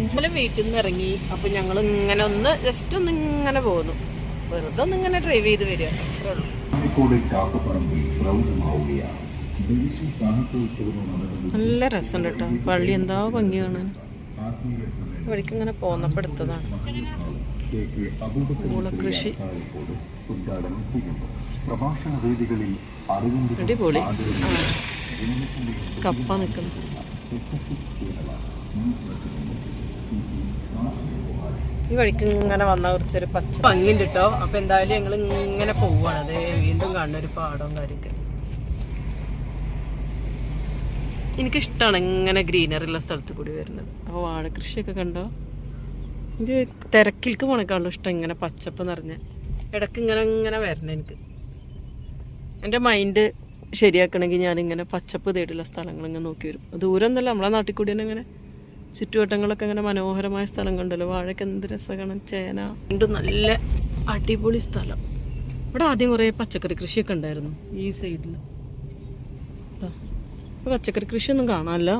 ഇന്നലെ വീട്ടിൽ നിന്ന് ഇറങ്ങി അപ്പൊ ഞങ്ങൾ ഇങ്ങനെ ഒന്ന് ജസ്റ്റ് ഒന്ന് ഇങ്ങനെ പോകുന്നു വെറുതെ ഒന്ന് ഇങ്ങനെ ഡ്രൈവ് ചെയ്ത് വരിക. നല്ല രസമുണ്ട് കേട്ടോ. പള്ളി എന്താ ഭംഗി കാണാൻ. ആത്മീയ വഴിക്ക് ഇങ്ങനെ പോന്നപ്പെടുത്തതാണ് അടിപൊളി. കപ്പ നിൽക്കുന്നു. വഴിക്ക് ഇങ്ങനെ വന്ന കുറച്ചൊരു പച്ച ഭംഗിയുണ്ട് കേട്ടോ അപ്പൊ എന്തായാലും ഞങ്ങൾ ഇങ്ങനെ പോവാണ്. അത് വീണ്ടും കാണുന്ന ഒരു പാടവും കാര്യമൊക്കെ എനിക്കിഷ്ടമാണ് ഇങ്ങനെ ഗ്രീനറി ഉള്ള സ്ഥലത്ത് കൂടി വരുന്നത്. അപ്പോൾ വാഴക്കൃഷിയൊക്കെ കണ്ടോ? എനിക്ക് തിരക്കിൽക്ക് പോണേക്കാളും ഇഷ്ടം ഇങ്ങനെ പച്ചപ്പ് നിറഞ്ഞ. ഇടയ്ക്ക് ഇങ്ങനെ ഇങ്ങനെ വരണം എനിക്ക്. എന്റെ മൈൻഡ് ശരിയാക്കണമെങ്കിൽ ഞാനിങ്ങനെ പച്ചപ്പ് തേടിയുള്ള സ്ഥലങ്ങളിങ്ങനെ നോക്കി വരും. ദൂരം എന്നല്ല നമ്മളെ നാട്ടിൽ കൂടി തന്നെ ഇങ്ങനെ ചുറ്റുവട്ടങ്ങളൊക്കെ ഇങ്ങനെ മനോഹരമായ സ്ഥലങ്ങളുണ്ടല്ലോ. വാഴയ്ക്ക് എന്ത് രസമാണ് ചേന. വീണ്ടും നല്ല അടിപൊളി സ്ഥലം. ഇവിടെ ആദ്യം കുറേ പച്ചക്കറി കൃഷിയൊക്കെ ഉണ്ടായിരുന്നു ഈ സൈഡിൽ പച്ചക്കറി കൃഷിയൊന്നും കാണാനില്ല.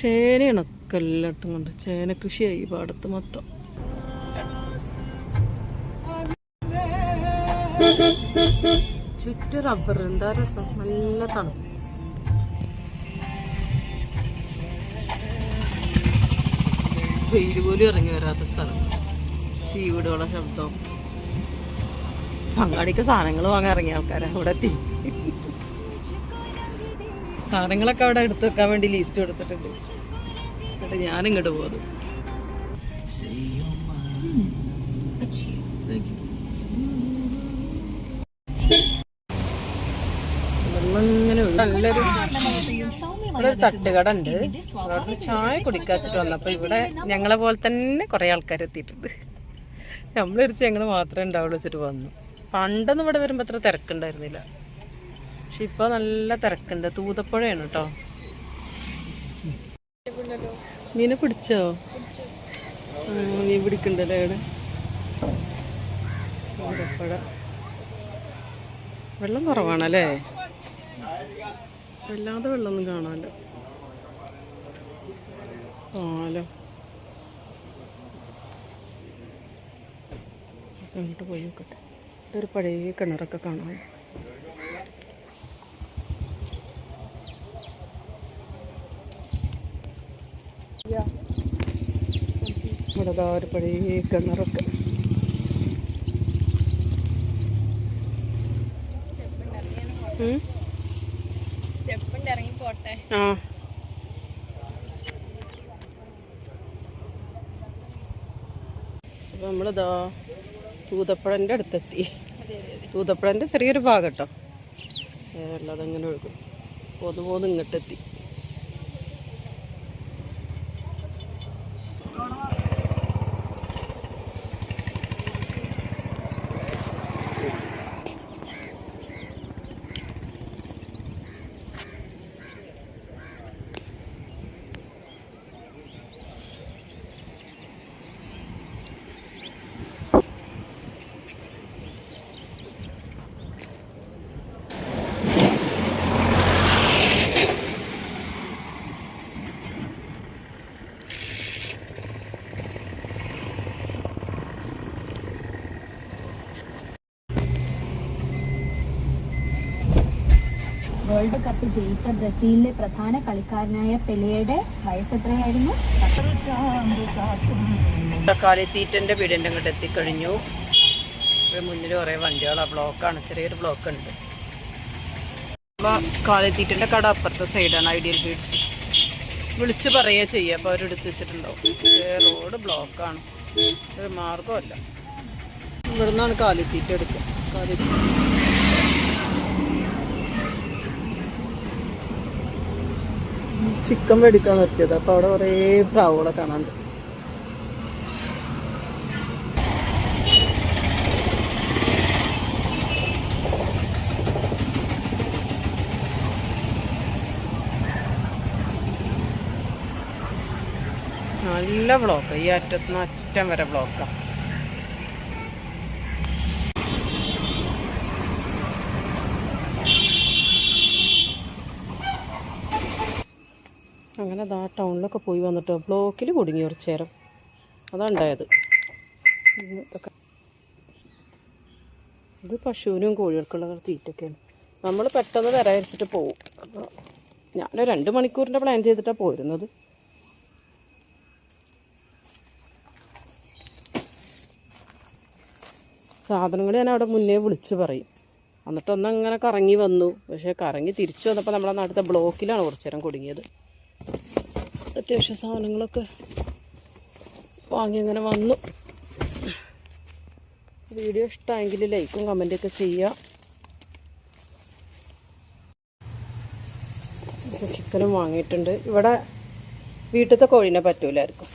ചേനയാണ് ഒക്കെ എല്ലായിടത്തും കൊണ്ട് ചേന കൃഷിയായി ഈ പാടത്ത് മൊത്തം. ചുറ്റും റബ്ബർ എന്താ രസം? നല്ല തണുപ്പ്. വെയിൽ പോലും ഇറങ്ങി വരാത്ത സ്ഥലം. ചീവിടുകളുടെ ശബ്ദം. പങ്കാളിക്ക് സാധനങ്ങൾ വാങ്ങാൻ ഇറങ്ങിയ ആൾക്കാരാ അവിടെ എത്തി. സാധനങ്ങളൊക്കെ അവിടെ എടുത്തു വെക്കാൻ വേണ്ടി ലിസ്റ്റ് കൊടുത്തിട്ടുണ്ട്. എന്നിട്ട് ഞാൻ ഇങ്ങോട്ട് ഒഴുകും. നല്ലൊരു ഇവിടെ ഒരു തട്ടുകട ഉണ്ട് അവിടെ ചായ കുടിക്കാച്ചിട്ട് വന്നപ്പോ ഇവിടെ ഞങ്ങളെ പോലെ തന്നെ കുറെ ആൾക്കാർ എത്തിയിട്ടുണ്ട്. നമ്മളിടിച്ച് ഞങ്ങൾ മാത്രമേ ഉണ്ടാവുള്ളൂ വെച്ചിട്ട് വന്നു. പണ്ടൊന്നും ഇവിടെ വരുമ്പോ അത്ര തിരക്കുണ്ടായിരുന്നില്ല. പക്ഷെ ഇപ്പൊ നല്ല തിരക്കുണ്ട്. തൂതപ്പുഴയാണ് കേട്ടോ മീനെ പിടിച്ചോ? മീൻ പിടിക്കണ്ടല്ലേ ഇവിടെ വെള്ളം കുറവാണല്ലേ? വല്ലാതെ വെള്ളമൊന്നും കാണാനില്ല. ആലോ. അങ്ങോട്ട് പോയി നോക്കട്ടെ. ഒരു പഴയ കിണറൊക്കെ കാണാം. ഇവിടെ ഒരു പഴയ കിണറൊക്കെ. ഉം? ആ. അപ്പോൾ നമ്മളിതാ തൂതപ്പഴന്റെ അടുത്തെത്തി. തൂതപ്പഴന്റെ ചെറിയൊരു ഭാഗം കേട്ടോ അതങ്ങനെ ഒഴുകും. പോന്ന് പോന്ന് ഇങ്ങോട്ടെത്തി വേൾഡ് കപ്പ് ജയിച്ച ബ്രസീലിലെ പ്രധാന കളിക്കാരനായ പെലെയുടെ വയസ്സെത്രയായിരുന്നു? കാലിത്തീറ്റന്റെ വീടിന്റെ അങ്ങോട്ട് എത്തിക്കഴിഞ്ഞു. മുന്നിൽ കുറേ വണ്ടികളാണ് ബ്ലോക്കാണ്. ചെറിയൊരു ബ്ലോക്ക് ഉണ്ട് അപ്പോൾ കട അപ്പുറത്തെ സൈഡാണ് ഐഡിയൽ ബീഡ്സ് വിളിച്ച് പറയുക ചെയ്യുക. അപ്പോൾ അവരെടുത്ത് വെച്ചിട്ടുണ്ടാവും. റോഡ് ബ്ലോക്കാണ്. ഒരു മാർഗമല്ല ഇവിടുന്നാണ് കാലിത്തീറ്റ എടുക്കുക. കാലിത്തീറ്റ ചിക്കൻ മേടിക്കാൻ നിർത്തിയത്. അപ്പോൾ അവിടെ കുറേ പ്രാവുകളെ കാണാണ്ട് നല്ല ബ്ലോക്ക് ഈ അറ്റത്തുനിന്ന് അറ്റം വരെ ബ്ലോക്കാണ് അങ്ങനെ അതാ ടൗണിലൊക്കെ പോയി വന്നിട്ട് ബ്ലോക്കിൽ കുടുങ്ങി കുറച്ച് നേരം അതുണ്ടായത് ഇത് പശുവിനും കോഴികൾക്കുള്ള തീറ്റൊക്കെയാണ്. നമ്മൾ പെട്ടെന്ന് വരാതിരിച്ചിട്ട് പോവും. അപ്പോൾ ഞാൻ രണ്ട് മണിക്കൂറിന്റെ പ്ലാൻ ചെയ്തിട്ടാണ് പോരുന്നത്. സാധനങ്ങൾ ഞാൻ അവിടെ മുന്നേ വിളിച്ച് പറയും. എന്നിട്ടൊന്നങ്ങനെ കറങ്ങി വന്നു. പക്ഷേ കറങ്ങി തിരിച്ചു വന്നപ്പോൾ നമ്മളെ നാട്ടിലത്തെ ബ്ലോക്കിലാണ് കുറച്ചേരം കുടുങ്ങിയത്. അത്യാവശ്യ സാധനങ്ങളൊക്കെ വാങ്ങി അങ്ങനെ വന്നു. വീഡിയോ ഇഷ്ടമായെങ്കിൽ ലൈക്കും കമന്റൊക്കെ ചെയ്യുക. ചിക്കനും വാങ്ങിയിട്ടുണ്ട്. ഇവിടെ വീട്ടിലത്തെ കോഴീനെ ആർക്കും.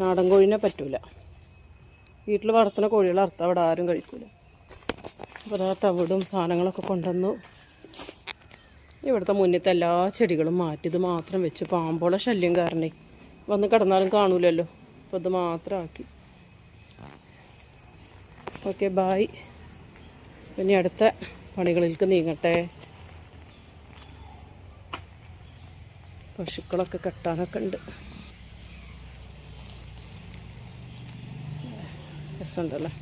നാടൻ കോഴീനെ പറ്റൂല. വീട്ടിൽ വളർത്തുന്ന കോഴികളെ അർത്ഥം അവിടെ ആരും കഴിക്കൂല. അപ്പോൾ തവിടും സാധനങ്ങളൊക്കെ കൊണ്ടുവന്നു. ഇവിടുത്തെ മുന്നത്തെ എല്ലാ ചെടികളും മാറ്റി. ഇത് മാത്രം വെച്ച് പാമ്പോളെ ശല്യം കാരണേ. വന്ന് കിടന്നാലും കാണൂലല്ലോ. അപ്പോൾ ഇത് മാത്രം ആക്കി. ഓക്കെ ബായ് ഇനി അടുത്ത പണികളിലേക്ക് നീങ്ങട്ടെ. പശുക്കളൊക്കെ കെട്ടാനൊക്കെ ഉണ്ട്. രസമുണ്ടല്ലേ?